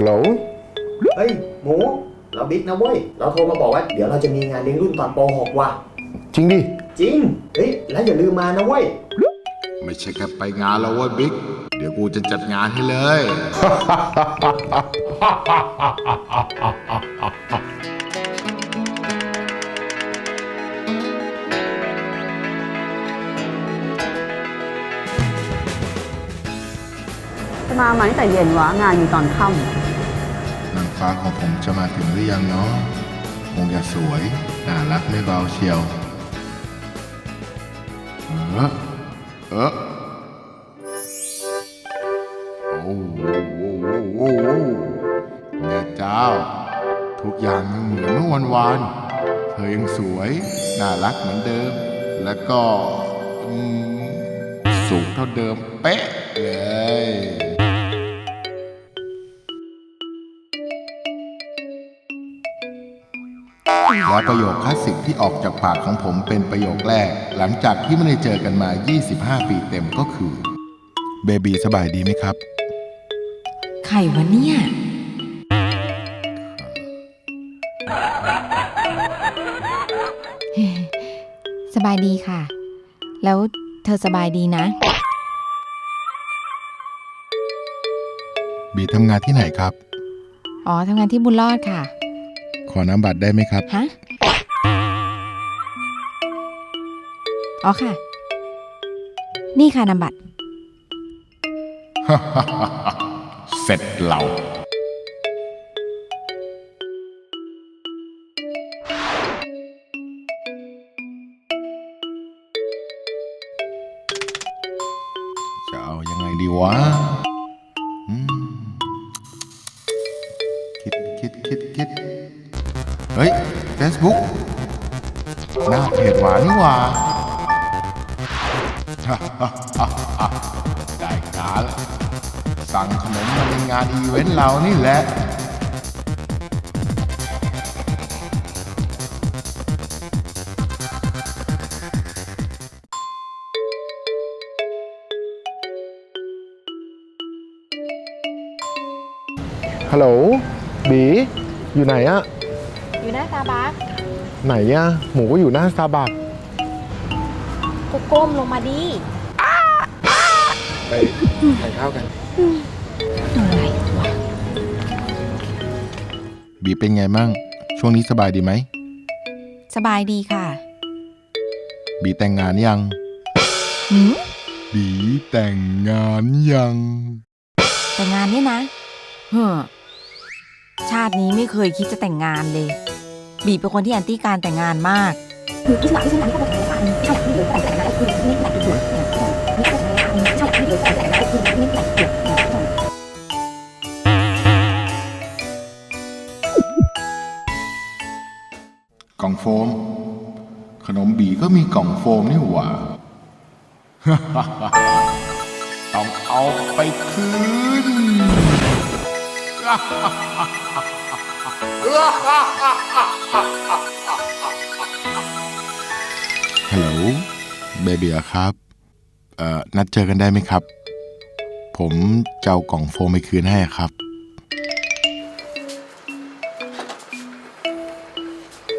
ฮัลโหลเฮ้ยหมูเราบิ๊กนะเว้ย เราโทรมาบอกว่าเดี๋ยวเราจะมีงานเลี้ยงรุ่นตอนป .6 ว่ะ จริงดิ จริง เฮ้ย แล้วอย่าลืมมานะเว้ย ไม่ใช่แค่ไปงานแล้วเว้ยบิ๊ก เดี๋ยวกูจะจัดงานให้เลย จะมาไหมแต่เย็นวะงานมีตอนค่นาง ฟ้าของผมจะมาถึงหรือยังเนาะคงจะสวยน่ารักไม่เบาเชียว เออเออโอ้โหโอ้โหโอ้โหแม่เจ้า ทุกอย่างยังเหมือนเมื่อวันวานเธอยังสวย น่ารักเหมือนเดิม แล้วก็สูงเท่าเดิมเป๊ะเลย และประโยคคลาสสิกที่ออกจากปากของผมเป็นประโยคแรก หลังจากที่ไม่ได้เจอกันมา 25 ปีเต็มก็คือเบบีสบายดีไหมครับไข่วะเนี่ย สบายดีค่ะ แล้วเธอสบายดีนะ บีทำงานที่ไหนครับ อ๋อทำงานที่บุญรอดค่ะ ขอน้ำบัตรได้ไหมครับ ฮะ อ๋อค่ะ นี่ค่ะนามบัตร เสร็จเรา จะเอายังไงดีวะ Facebook หน้าเพจหวานนี่หว่าได้การสั่งขนมมาในงานอีเวนต์เรานี่แหละฮัลโหลบีอยู่ไหนอะ อยู่หน้าซาบักไหนอะหมูก็อยู่หน้าสตาร์บัคก็ก้มลงมาดีไปทานข้าวกันอะไรวะบีเป็นไงมั่ง ช่วงนี้สบายดีไหม สบายดีค่ะบีแต่งงานยัง หืมบีแต่งงานยัง แต่งงานเนี่ยนะเฮ้อชาตินี้ไม่เคยคิดจะแต่งงานเลย บีเป็นคนที่แอนตี้การแต่งงานมากกล่องโฟม ขนมบีก็มีกล่องโฟมนี่หว่า ต้องเอาไปคืน ฮัลโหลเบบีครับ เอ่อ นัดเจอกันได้ไหมครับ ผมจะเอากล่องโฟมไปคืนให้ครับ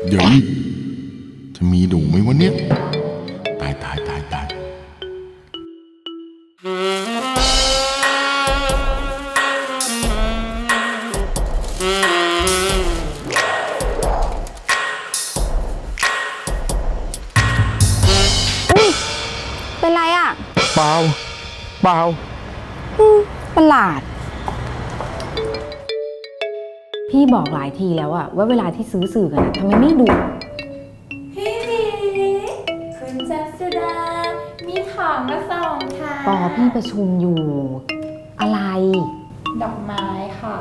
เดี๋ยวจะมีหนูไหมวะเนี่ยตายตายตายตาย ล่าประหลาด พี่บอกหลายทีแล้วอะว่าเวลาที่ซื้อสื่อกันอะทำไมไม่ดู พี่หมีคุณจัสดา มีของมาส่งค่ะปอพี่ประชุมอยู่ อะไร ดอกไม้ค่ะ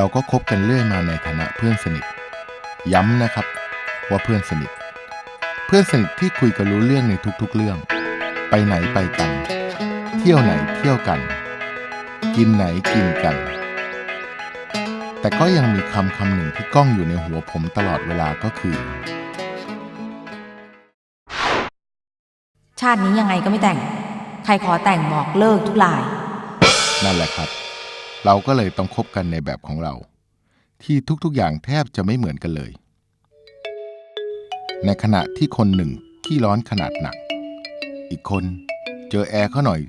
เราก็คบกันเรื่อยมาในฐานะเพื่อนสนิท ย้ำนะครับว่าเพื่อนสนิท เพื่อนสนิทที่คุยกันรู้เรื่องในทุกๆเรื่อง ไปไหนไปกัน เที่ยวไหนเที่ยวกันกกินไหนกินกัน แต่ก็ยังมีคำคำหนึ่งที่ก้องอยู่ในหัวผมตลอดเวลาก็คือ ชาตินี้ยังไงก็ไม่แต่ง ใครขอแต่งบอกเลิกทุกลาย นั่นแหละครับ เราก็เลยต้องคบกันในแบบของเรา ที่ทุกๆอย่างแทบจะไม่เหมือนกันเลย ในขณะที่คนหนึ่งขี้ร้อนขนาดหนัก อีกคนเจอแอร์เขาหน่อย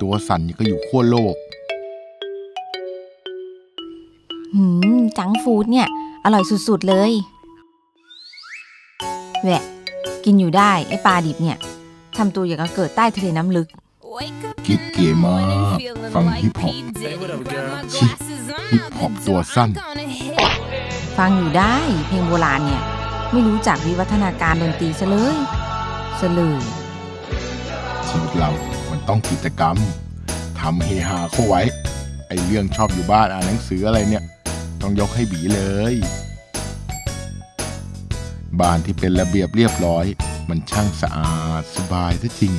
ตัวสั่นยังก็อยู่ขั้วโลก หืม จังก์ฟู้ดเนี่ย อร่อยสุดๆเลย แหวะ กินอยู่ได้ ไอ้ปลาดิบเนี่ยทำตัวอย่างกับเกิดใต้ทะเลน้ำลึกกิ๊ บเก๋มาก ฟังฮิปฮอปชิฮิปฮอปตัวสั้น ฟังอยู่ได้เพลงโบราณเนี่ย ไม่รู้จักวิวัฒนาการดนตรีซะเลยซะเลยชีวิตเรา มันต้องกิจกรรมทำเฮฮาเข้าไว้ ไอเรื่องชอบอยู่บ้านอ่านหนังสืออะไรเนี่ย ต้องยกให้บีเลย บ้านที่เป็นระเบียบเรียบร้อย มันช่างสะอาดสบายซะจริง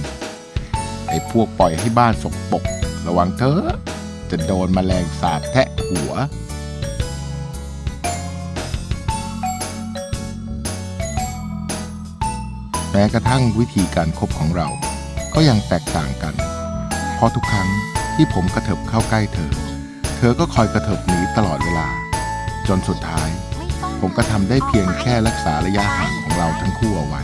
ไอ้พวกปล่อยให้บ้านสกปรกระวังเถอะจะโดนมแมลงสาบแทะหัว แม้กระทั่งวิธีการคบของเรา ก็ยังแตกต่างกัน เพราะทุกครั้งที่ผมกระเถิบเข้าใกล้เธอ เธอก็คอยกระเถิบหนีตลอดเวลา จนสุดท้าย ผมก็ทำได้เพียงแค่รักษาระยะห่างของเราทั้งคู่เอาไว้